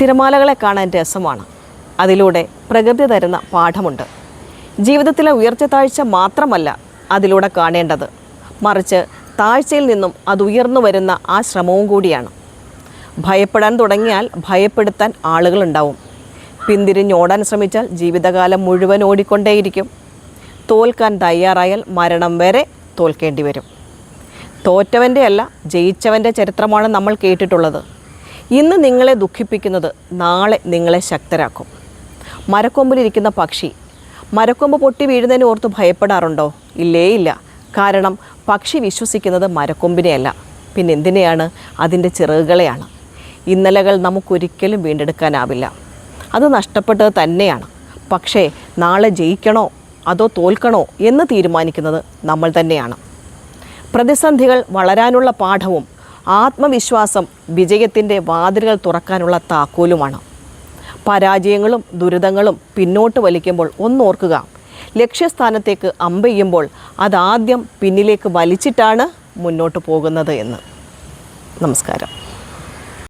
തിരമാലകളെ കാണാൻ രസമാണ്. അതിലൂടെ പ്രകൃതി തരുന്ന പാഠമുണ്ട്. ജീവിതത്തിലെ ഉയർച്ച താഴ്ച മാത്രമല്ല അതിലൂടെ കാണേണ്ടത്. മറിച്ച് താഴ്ചയിൽ നിന്നും അത് ഉയർന്നു വരുന്ന ആ ശ്രമവും കൂടിയാണ്. ഭയപ്പെടാൻ തുടങ്ങിയാൽ ഭയപ്പെടുത്താൻ ആളുകളുണ്ടാവും പിന്തിരിഞ്ഞോടാൻ ശ്രമിച്ചാൽ ജീവിതകാലം മുഴുവൻ ഓടിക്കൊണ്ടേയിരിക്കും. തോൽക്കാൻ തയ്യാറായാൽ മരണം വരെ തോൽക്കേണ്ടി വരും. തോറ്റവന്റെ അല്ല ജയിച്ചവന്റെ ചരിത്രമാണ് നമ്മൾ കേട്ടിട്ടുള്ളത്. ഇന്ന് നിങ്ങളെ ദുഃഖിപ്പിക്കുന്നത് നാളെ നിങ്ങളെ ശക്തരാക്കും. മരക്കൊമ്പിലിരിക്കുന്ന പക്ഷി മരക്കൊമ്പ് പൊട്ടി വീഴുന്നതിന് ഓർത്ത് ഭയപ്പെടാറുണ്ടോ? ഇല്ലേ ഇല്ല. കാരണം പക്ഷി വിശ്വസിക്കുന്നത് മരക്കൊമ്പിനെയല്ല. പിന്നെ എന്തിനെയാണ് അതിന്റെ ചിറകുകളെയാണ്. ഇന്നലകൾ നമുക്കൊരിക്കലും വീണ്ടെടുക്കാനാവില്ല. അത് നഷ്ടപ്പെട്ടത് തന്നെയാണ്. പക്ഷേ നാളെ ജയിക്കണോ? അതോ തോൽക്കണോ എന്ന് തീരുമാനിക്കുന്നത് നമ്മൾ തന്നെയാണ്. പ്രതിസന്ധികൾ വളരാനുള്ള പാഠവും ആത്മവിശ്വാസം വിജയത്തിന്റെ വാതിലുകൾ തുറക്കാനുള്ള താക്കോലുമാണ്. പരാജയങ്ങളും ദുരിതങ്ങളും പിന്നോട്ട് വലിക്കുമ്പോൾ ഒന്നോർക്കുക. ലക്ഷ്യസ്ഥാനത്തേക്ക് അമ്പെയ്യുമ്പോൾ അതാദ്യം പിന്നിലേക്ക് വലിച്ചിട്ടാണ് മുന്നോട്ട് പോകുന്നത് എന്ന്. നമസ്കാരം.